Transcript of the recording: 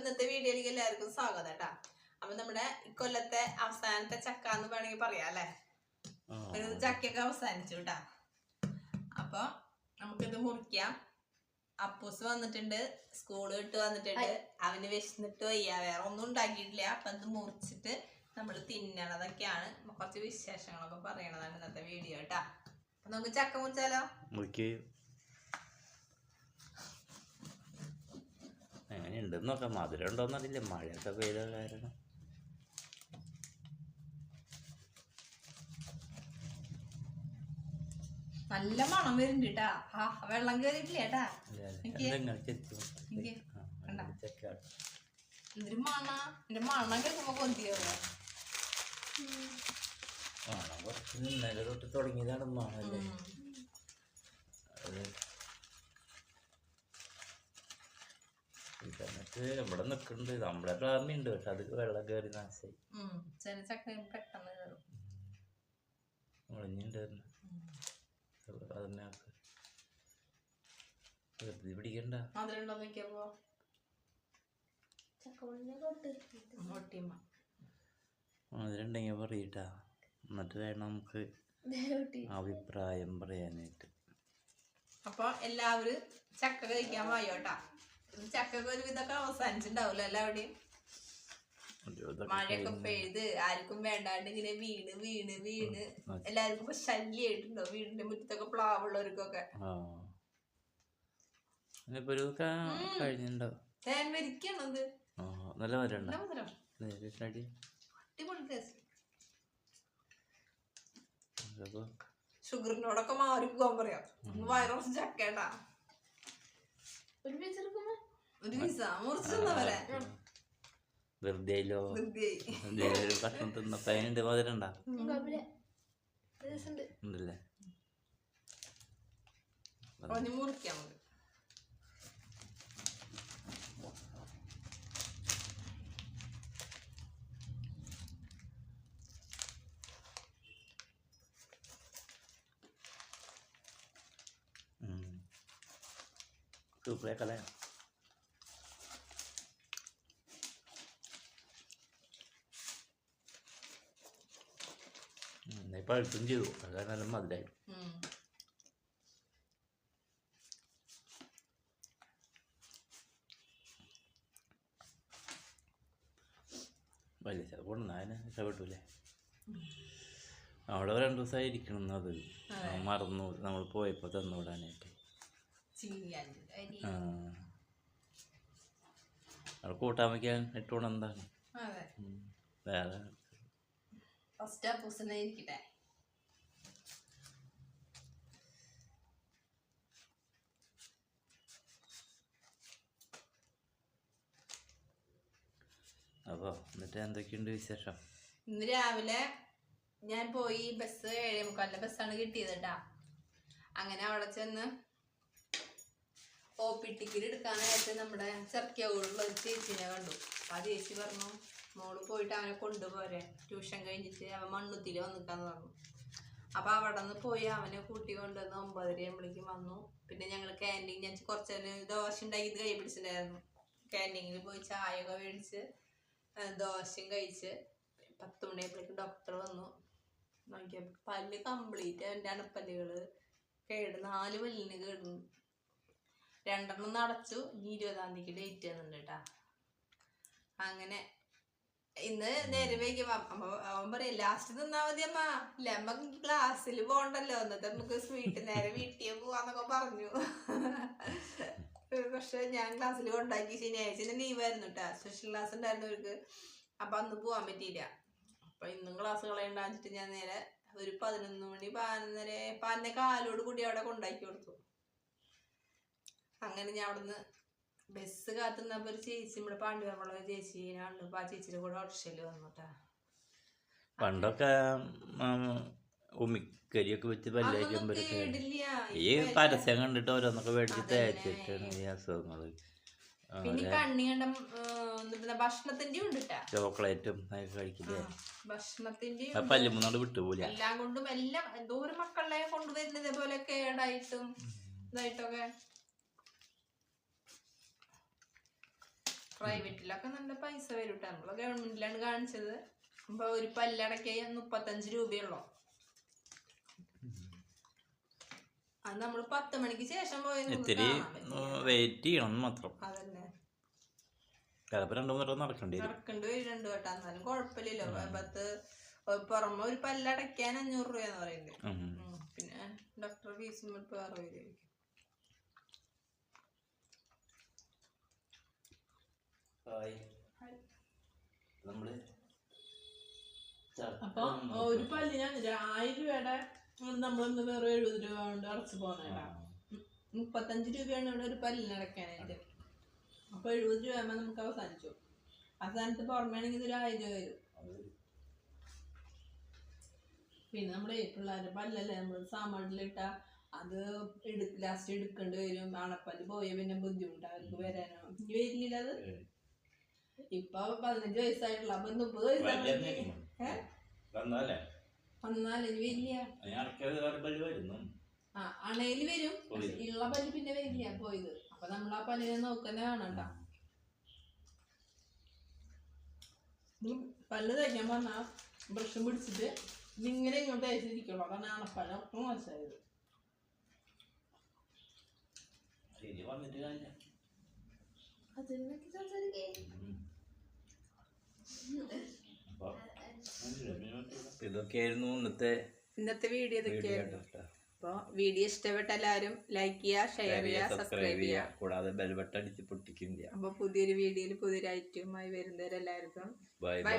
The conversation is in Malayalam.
ഇന്നത്തെ വീഡിയോയിലേക്ക് എല്ലാവർക്കും സ്വാഗതം കേട്ടാ. അപ്പൊ നമ്മുടെ ഇക്കൊല്ലത്തെ അവസാനത്തെ ചക്ക എന്ന് വേണമെങ്കിൽ പറയാം അല്ലെ? ഒരു ചക്കയൊക്കെ അവസാനിച്ചു കേട്ടാ. അപ്പൊ നമുക്കിത് മുറിക്കാം. അപ്പൂസ് വന്നിട്ടുണ്ട് സ്കൂൾ വിട്ട് വന്നിട്ടുണ്ട്. അവന് വിശന്നിട്ട് വയ്യ വേറെ ഒന്നും ഉണ്ടാക്കിയിട്ടില്ല. അപ്പൊ ഇത് മുറിച്ചിട്ട് നമ്മൾ തിന്നണതൊക്കെയാണ്. കുറച്ച് വിശേഷങ്ങളൊക്കെ പറയണതാണ് ഇന്നത്തെ വീഡിയോ കേട്ടാ. അപ്പൊ നമുക്ക് ചക്ക മുറിച്ചാലോ? മുറിക്ക് എങ്ങനെയുണ്ടെന്ന് നോക്കാം മധുരം ഉണ്ടോന്നറിയില്ല മഴയൊക്കെ പെയ്ത കാരണം. നല്ല മണം വരുന്നുണ്ട് കേട്ടാ ആ വെള്ളം കയറിയിട്ടില്ല കേട്ടാ എന്തൊരു മണ. എന്റെ മണം കേൾക്കുമ്പോ കൊതിയാവുക മണം കുറച്ച് ഇന്നലെ തൊട്ട് തുടങ്ങിയതാണ് മണല്ലേ? അത് എന്നിട്ട് ഇവിടെ നിൽക്കുന്നുണ്ട് നമ്മുടെ പ്രാമിയുണ്ട് പക്ഷെ അത് വെള്ളം കയറി നാശായി. ചില ചക്ക പെട്ടെന്ന് കയറും മുളഞ്ഞിണ്ടായിരുന്നു അതിനെ വെറുതെ പിടിക്കണ്ട. മധുരണ്ടോ നോക്കിയപ്പോ? അതിലുണ്ടെങ്കിൽ പറയട്ടാ. എന്നിട്ട് വേണം നമുക്ക് അഭിപ്രായം പറയാനായിട്ട്. അപ്പൊ എല്ലാവരും ചക്ക കഴിക്കാൻ വായോട്ടാ ചക്കൊക്കെ ഒരു മഴയൊക്കെ പെയ്ത് ആർക്കും വേണ്ടാണ്ട് ഇങ്ങനെ വീണ് വീണ് വീണ്. എല്ലാവർക്കും ഇപ്പൊ വീടിന്റെ മുറ്റത്തൊക്കെ പ്ലാവുള്ളവർക്കൊക്കെ. നല്ല ഷുഗറിനോടൊക്കെ മാറി പോകാൻ പറയാം. വൈറസ് ചക്കേട്ടാ. ഒരു പീസ് എടുക്കുമ്പോ ഒരു പീസ മുറിച്ചെന്നാ പോലെ വെറുതെ ആയില്ലോ എന്തേലും ഒരു കഷ്ണം തിന്നപ്പോ അതിനുണ്ട് മധുരം ഉണ്ടാ ഉണ്ടല്ലേ? കുറഞ്ഞ് മുറിക്കാം നമുക്ക്. സൂപ്പറേക്കല്ലേ പഴുത്തും ചെയ്തു. അതാണ് നല്ല മധുരമായി ഉം. വലിയ ചിലപ്പോൾ അതിനെ ഇഷ്ടപ്പെട്ടൂലേ അവിടെ രണ്ടു ദിവസമായി ഇരിക്കണം എന്നത് മറന്നു. നമ്മൾ പോയപ്പോൾ തന്നുവിടാനായിട്ട് ചീനിയാണ്ട് ആ. അവിടെ കൂട്ടാൻ വയ്ക്കാൻ ഇട്ടുകൊണ്ട് എന്താണ്? അതെ. വേറെ. ഫസ്റ്റ് അപ്പൂസിനെ ഇരിക്കട്ടെ അപ്പോൾ എന്നിട്ട് എന്തൊക്കെയുണ്ട് വിശേഷം? ഇന്ന് രാവിലെ ഞാൻ പോയി ബസ് ഏഴേ മുക്കാലിന്റെ ബസ്സാണ് കിട്ടിയത് കേട്ടാ അങ്ങനെ അവിടെ ചെന്ന് പി ടിക്കറ്റ് എടുക്കാനായിട്ട് നമ്മുടെ ചെറുക്കിയുള്ള ഒരു ചേച്ചിനെ കണ്ടു. അപ്പം ആ ചേച്ചി പറഞ്ഞു മോൾ പോയിട്ട് അവനെ കൊണ്ടുപോരെ. ട്യൂഷൻ കഴിഞ്ഞിട്ട് അവൻ മണ്ണുത്തിൽ വന്നിക്കാന്ന് പറഞ്ഞു. അപ്പോൾ അവിടെ നിന്ന് പോയി അവനെ കൂട്ടി കൊണ്ടുവന്ന് ഒമ്പതര ആകുമ്പോഴേക്കും വന്നു. പിന്നെ ഞങ്ങൾ ക്യാന്റീൻ ഞാൻ കുറച്ച് ദോശ ഉണ്ടാക്കി കൈ പിടിച്ചിട്ടുണ്ടായിരുന്നു. ക്യാന്റീനിൽ പോയി ചായ ഒക്കെ മേടിച്ച് ദോശയും കഴിച്ച് പത്ത് മണിയായപ്പോഴേക്കും ഡോക്ടർ വന്നു. നോക്കിയപ്പോൾ പല്ല് കംപ്ലീറ്റ് എന്റെ അണപ്പല്ലുകൾ കേട്. നാല് പല്ലിന് കേടുന്നു രണ്ടെണ്ണം നടച്ചു. ഇനി ഇരുപതാം തീയതിക്ക് ഡേറ്റ് തന്നിട്ടുണ്ട് കേട്ടാ. അങ്ങനെ ഇന്ന് നേരെ വൈകി അമ്മ അവൻ പറയും ലാസ്റ്റ് തിന്നാ മതി അമ്മ. ഇല്ല അമ്മയ്ക്ക് ക്ലാസ്സിൽ പോണ്ടല്ലോ. എന്നിട്ട് നമുക്ക് സ്വീറ്റ് നേരെ വീട്ടിൽ പോവാന്നൊക്കെ പറഞ്ഞു. പക്ഷെ ഞാൻ ക്ലാസ്സിൽ കൊണ്ടാക്കി ശനിയാഴ്ച ലീവായിരുന്നു കേട്ടാ. സ്പെഷ്യൽ ക്ലാസ് ഉണ്ടായിരുന്നു അവർക്ക്. അപ്പൊ അന്ന് പോവാൻ പറ്റിയില്ല. അപ്പൊ ഇന്നും ക്ലാസ് കളയണ്ടാച്ചിട്ട് ഞാൻ നേരെ ഒരു പതിനൊന്ന് മണി പതിനൊന്നര പതിനെ കാലോട് കൂടി അവിടെ കൊണ്ടാക്കി കൊടുത്തു. അങ്ങനെ ഞാൻ അവിടുന്ന് ബസ് കാത്തുന്നപ്പോ ഒരു ചേച്ചി നമ്മുടെ പാണ്ഡ്യമുള്ള ചേച്ചിയാണ് അപ്പോൾ ആ ചേച്ചിയുടെ കൂടെ ഓട്ടോറിക്ഷയിൽ വന്നുട്ടാ. പണ്ടൊക്കെ ഉമിക്കരിയൊക്കെ വെച്ച് പല്ലേക്കുമ്പോഴൊക്കെ ഈ പരസ്യം കണ്ടിട്ട് ഓരോന്നൊക്കെ മേടിച്ച് തേച്ചിട്ടാണ് ഈ അസുഖങ്ങൾ പിന്നെ കണ്ണി കണ്ട ഭക്ഷണത്തിന്റെ ഉണ്ട്. ചോക്ലേറ്റും കഴിക്കില്ലേ? ഭക്ഷണത്തിന്റെ പല്ലുമുന്നോട് വിട്ടുപോലെ എല്ലാം കൊണ്ടും എല്ലാം എന്തോരം മക്കളെ കൊണ്ടുവരുന്നത് ഇതേപോലെ കേടായിട്ടും ഇതായിട്ടൊക്കെ. പ്രൈവറ്റിലൊക്കെ നല്ല പൈസ വരും കേട്ടോ നമ്മൾ ഗവൺമെന്റിലാണ് കാണിച്ചത്. അപ്പൊ ഒരു പല്ലടക്കായി മുപ്പത്തഞ്ച് രൂപയുള്ളൂ. അത് നമ്മൾ പത്ത് മണിക്ക് ശേഷം പോയത് ഇത്തിരി. വെയിറ്റ് ചെയ്യണം മാത്രം. അതന്നെ. ചിലപ്പോൾ രണ്ടു മൂന്ന് വട്ടം നടക്കേണ്ടി വരും. നടക്കേണ്ടി വരുന്നുണ്ട് കേട്ടോ. എന്നാലും കുഴപ്പമില്ലല്ലോ. പത്ത് പുറമെ ഒരു പല്ലടയ്ക്കാൻ അഞ്ഞൂറ് രൂപയെന്ന് പറയുന്നത്. പിന്നെ ഡോക്ടർ ഫീസും ഇപ്പൊ അറുപത് രൂപയ്ക്ക് നമ്മൾ അപ്പൊ ഒരു പല്ലിന് ആയിരം രൂപയുടെ നമ്മളിന്ന് വെറും എഴുപത് രൂപ കൊണ്ട് അടച്ചു പോകുന്നേടാ മുപ്പത്തഞ്ച് രൂപയാണ് ഇവിടെ ഒരു പല്ലിന് അടയ്ക്കാനായിട്ട്. അപ്പൊ എഴുപത് രൂപ ആകുമ്പോ നമുക്ക് അവസാനിച്ചു. അവസാനത്ത് പുറമേണെങ്കിൽ ഇതൊരു ആയിരം രൂപ വരും. പിന്നെ നമ്മളെ പിള്ളേരുടെ പല്ലല്ലേ? നമ്മൾ സാമാനിലിട്ട അത് എടു ലാസ്റ്റ് എടുക്കേണ്ടി വരും. അണപ്പല്ല് പോയ പിന്നെ ബുദ്ധിമുട്ടാ. അവർക്ക് വരാനോ? ഇനി വരില്ല അത്? ഇപ്പൊ പതിനഞ്ച് വയസ്സായിട്ടുള്ള. അപ്പൊ മുപ്പത് വന്നാലേ? ആ അണയിൽ വരും. ഇള്ള ഉള്ള പല്ല് പിന്നെ വരില്ല പോയത്. അപ്പൊ നമ്മൾ ആ പല്ലിനെ നോക്കന്നെ വേണണ്ട പല്ല് തയ്ക്കാൻ പറഞ്ഞാ ബ്രഷ് പിടിച്ചിട്ട് ഇതിങ്ങനെ ഇങ്ങോട്ട് തയ്ച്ചിരിക്കുള്ളൂ അതാണ് അണപ്പല്ല ഒക്കെ മോശമായത്. അതിനൊക്കെ സംസാരിക്കേ. ഇതൊക്കെയായിരുന്നു ഇന്നത്തെ ഇന്നത്തെ വീഡിയോ ഇതൊക്കെയായിരുന്നു. അപ്പോൾ വീഡിയോ ഇഷ്ടപ്പെട്ട എല്ലാവരും ലൈക്ക് ചെയ്യുക ഷെയർ ചെയ്യുക സബ്സ്ക്രൈബ് ചെയ്യുക. കൂടാതെ ബെൽബട്ട അടിച്ച് പൊട്ടിക്കില്ല അപ്പോൾ പുതിയൊരു വീഡിയോയിൽ പുതിയൊരു ഐറ്റവുമായി വരുന്നവരെല്ലാവർക്കും ബൈ ബൈ